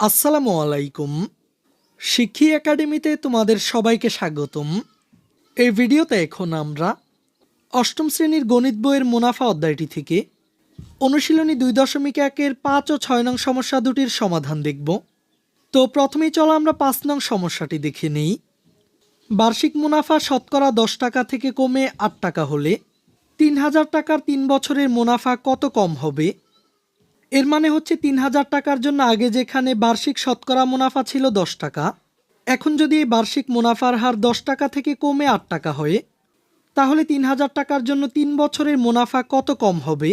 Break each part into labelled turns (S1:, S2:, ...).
S1: আসসালামু আলাইকুম। শিক্ষী একাডেমিতে তোমাদের সবাইকে স্বাগতম। এই ভিডিওতে এখন আমরা অষ্টম শ্রেণির গণিত বইয়ের মুনাফা অধ্যায়টি থেকে অনুশীলনী দুই দশমিক একের পাঁচ ও ছয় নং সমস্যা দুটির সমাধান দেখব। তো প্রথমেই চলো আমরা পাঁচ নং সমস্যাটি দেখে নিই। বার্ষিক মুনাফা শতকরা দশ টাকা থেকে কমে আট টাকা হলে তিন হাজার টাকার তিন বছরের মুনাফা কত কম হবে? এর মানে হচ্ছে তিন হাজার টাকার জন্য আগে যেখানে বার্ষিক শতকরা মুনাফা ছিল দশ টাকা, এখন যদি এই বার্ষিক মুনাফার হার দশ টাকা থেকে কমে আট টাকা হয়, তাহলে তিন হাজার টাকার জন্য তিন বছরের মুনাফা কত কম হবে?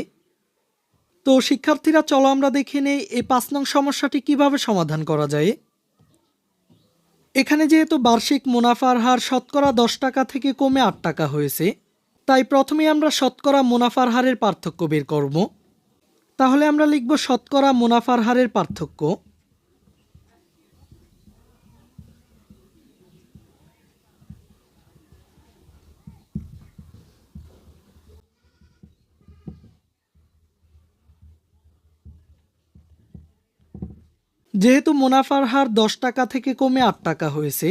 S1: তো শিক্ষার্থীরা, চলো আমরা দেখে নেই এই পাঁচ নং সমস্যাটি কীভাবে সমাধান করা যায়। এখানে যেহেতু বার্ষিক মুনাফার হার শতকরা দশ টাকা থেকে কমে আট টাকা হয়েছে, তাই প্রথমে আমরা শতকরা মুনাফার হারের পার্থক্য বের করব। তাহলে আমরা লিখব শতকরা মুনাফার হারের পার্থক্য। যেহেতু মুনাফার হার দশ টাকা থেকে কমে আট টাকা হয়েছে,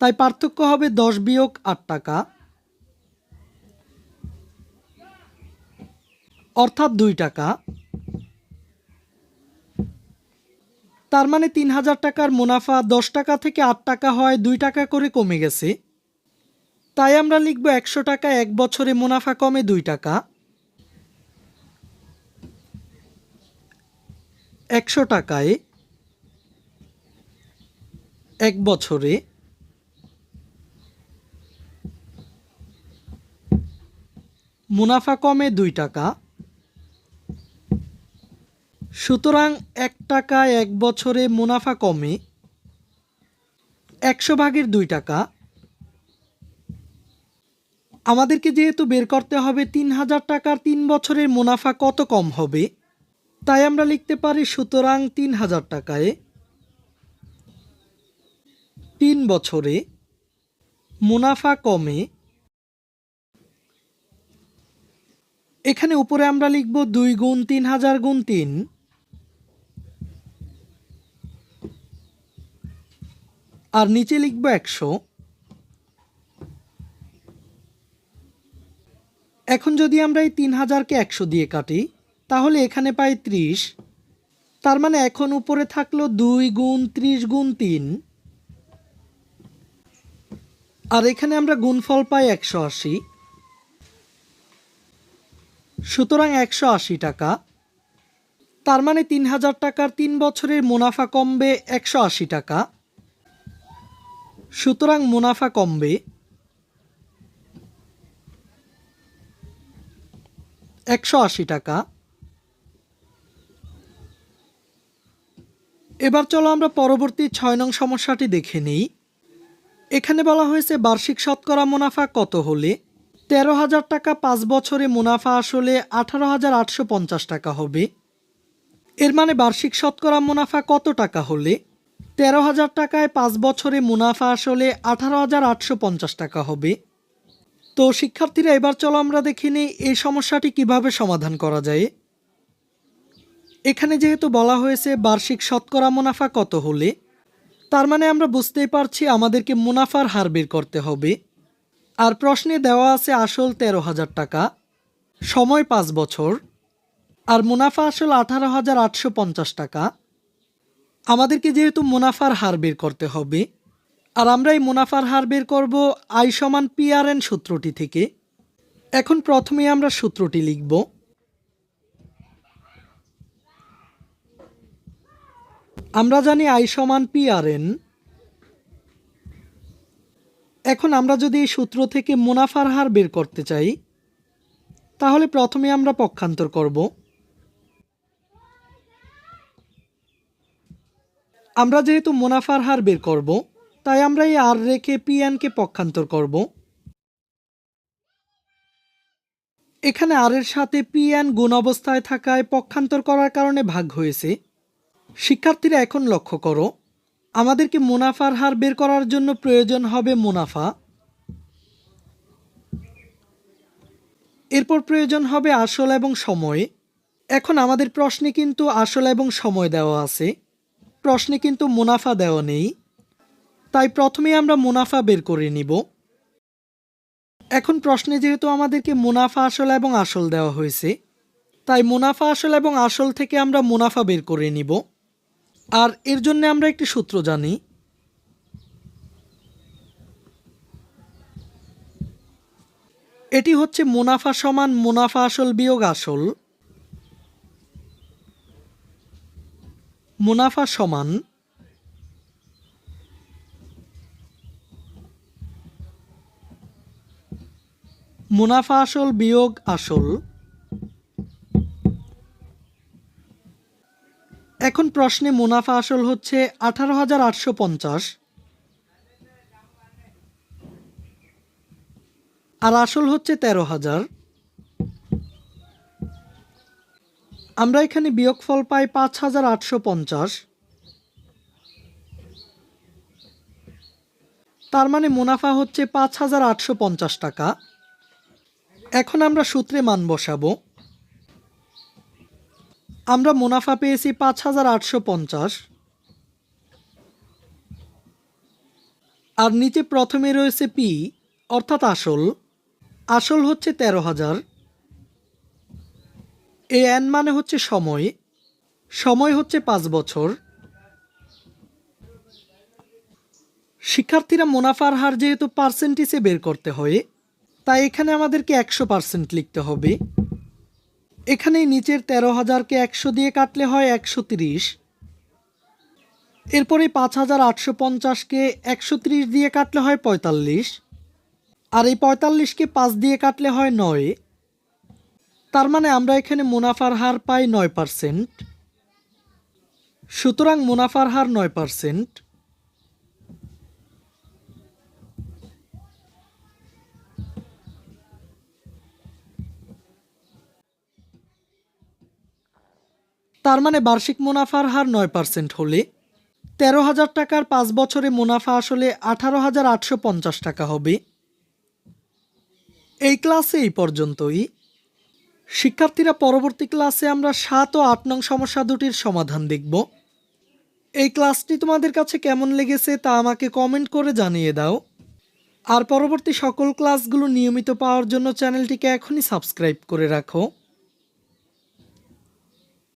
S1: তাই পার্থক্য হবে দশ বিয়োগ আট টাকা। অর্থাৎ দুই টাকা। তার মানে তিন হাজার টাকার মুনাফা দশ টাকা থেকে আট টাকা হয়, দুই টাকা করে কমে গেছে। তাই আমরা লিখব একশো টাকা এক বছরে মুনাফা কমে দুই টাকা। একশো টাকায় এক বছরে মুনাফা কমে দুই টাকা। সুতরাং এক টাকা এক বছরে মুনাফা কমে একশো ভাগের দুই টাকা। আমাদেরকে যেহেতু বের করতে হবে, তিন হাজার টাকার তিন বছরের মুনাফা কত কম হবে? তাই আমরা লিখতে পারি, সুতরাং তিন হাজার টাকায় তিন বছরে মুনাফা কমে। এখানে উপরে আমরা লিখব দুই গুণ তিন হাজার গুণ তিন। আর নিচে লিখব একশো। এখন যদি আমরা এই তিন হাজারকে একশো দিয়ে কাটি, তাহলে এখানে পাই ত্রিশ। তার মানে এখন উপরে থাকল দুই গুণ ত্রিশ গুণ তিন। আর এখানে আমরা গুণফল পাই একশো আশি। সুতরাং একশো আশি টাকা। তার মানে তিন হাজার টাকার তিন বছরের মুনাফা কমবে একশো আশি টাকা। সুতরাং মুনাফা কমবে। একশো আশি টাকা। এবার চলো আমরা পরবর্তী ছয় নং সমস্যাটি দেখে নিই। এখানে বলা হয়েছে বার্ষিক শতকরা মুনাফা কত হলে? তেরো হাজার টাকা পাঁচ বছরে মুনাফা আসলে আঠারো হাজার আটশো পঞ্চাশ টাকা হবে। এর মানে বার্ষিক শতকরা মুনাফা কত টাকা হলে? তেরো হাজার টাকায় পাঁচ বছরে মুনাফা আসলে আঠারো হাজার আটশো পঞ্চাশ টাকা হবে। তো শিক্ষার্থীরা, এবার চলো আমরা দেখে নিই এই সমস্যাটি কীভাবে সমাধান করা যায়। এখানে যেহেতু বলা হয়েছে বার্ষিক শতকরা মুনাফা কত হলে, তার মানে আমরা বুঝতেই পারছি আমাদেরকে মুনাফার হার বের করতে হবে। আর প্রশ্নে দেওয়া আছে আসল তেরো হাজার টাকা, সময় পাঁচ বছর, আর মুনাফা আসল আঠারো হাজার আটশো পঞ্চাশ টাকা। আমাদেরকে যেহেতু মুনাফার হার বের করতে হবে, আর আমরা এই মুনাফার হার বের করব আই সমান পিআরএন সূত্রটি থেকে। এখন প্রথমে আমরা সূত্রটি লিখব। আমরা জানি আই সমান পিআরএন এখন আমরা যদি এই সূত্র থেকে মুনাফার হার বের করতে চাই, তাহলে প্রথমে আমরা পক্ষান্তর করব। আমরা যেহেতু মুনাফার হার বের করব, তাই আমরা এই আর রেখে পিএনকে পক্ষান্তর করব। এখানে আর এর সাথে পিএন গুণ অবস্থায় থাকায় পক্ষান্তর করার কারণে ভাগ হয়েছে। শিক্ষার্থীরা এখন লক্ষ্য করো, আমাদেরকে মুনাফার হার বের করার জন্য প্রয়োজন হবে মুনাফা। এরপর প্রয়োজন হবে আসল এবং সময়। এখন আমাদের প্রশ্নে কিন্তু আসল এবং সময় দেওয়া আছে। প্রশ্নে কিন্তু মুনাফা দেওয়া নেই। তাই প্রথমে আমরা মুনাফা বের করে নিব। এখন প্রশ্নে যেহেতু আমাদেরকে মুনাফা আসল এবং আসল দেওয়া হয়েছে, তাই মুনাফা আসল এবং আসল থেকে আমরা মুনাফা বের করে নিব। আর এর জন্য আমরা একটি সূত্র জানি। এটি হচ্ছে মুনাফা সমান মুনাফা আসল বিয়োগ আসল। মুনাফা সমান মুনাফা আসল, বিয়োগ আসল। এখন প্রশ্নে মুনাফা আসল হচ্ছে আঠারো হাজার আটশো পঞ্চাশ আর আসল হচ্ছে তেরো হাজার। আমরা এখানে বিয়োগফল পাই পাঁচ হাজার আটশো পঞ্চাশ। তার মানে মুনাফা হচ্ছে পাঁচ হাজার আটশো পঞ্চাশ টাকা। এখন আমরা সূত্রে মান বসাবো। আমরা মুনাফা পেয়েছি পাঁচ হাজার আটশো পঞ্চাশ। আর নিচে প্রথমে রয়েছে পি, অর্থাৎ আসল। আসল হচ্ছে তেরো হাজার। এ এন মানে হচ্ছে সময়। সময় হচ্ছে পাঁচ বছর। শিক্ষার্থীরা মুনাফার হার যেহেতু পার্সেন্টেজে বের করতে হয়, তাই এখানে আমাদেরকে একশো পার্সেন্ট লিখতে হবে। এখানে নিচের তেরো হাজারকে একশো দিয়ে কাটলে হয় একশো তিরিশ। এরপরে পাঁচ হাজার আটশো পঞ্চাশকে একশো তিরিশ দিয়ে কাটলে হয় পঁয়তাল্লিশ। আর এই পঁয়তাল্লিশকে পাঁচ দিয়ে কাটলে হয় নয়। তার মানে আমরা এখানে মুনাফার হার পাই নয় পারসেন্ট। সুতরাং মুনাফার হার নয় পার্সেন্ট। তার মানে বার্ষিক মুনাফার হার নয় পার্সেন্ট হলে তেরো হাজার টাকার পাঁচ বছরে মুনাফা আসলে আঠারো হাজার আটশো পঞ্চাশ টাকা হবে। এই ক্লাসে এই পর্যন্তই। শিক্ষার্থীরা পরবর্তী ক্লাসে আমরা সাত ও আট নং সমস্যা দুটির সমাধান দেখব। এই ক্লাসটি তোমাদের কাছে কেমন লেগেছে তা আমাকে কমেন্ট করে জানিয়ে দাও। আর পরবর্তী সকল ক্লাসগুলো নিয়মিত পাওয়ার জন্য চ্যানেলটিকে এখনই সাবস্ক্রাইব করে রাখো।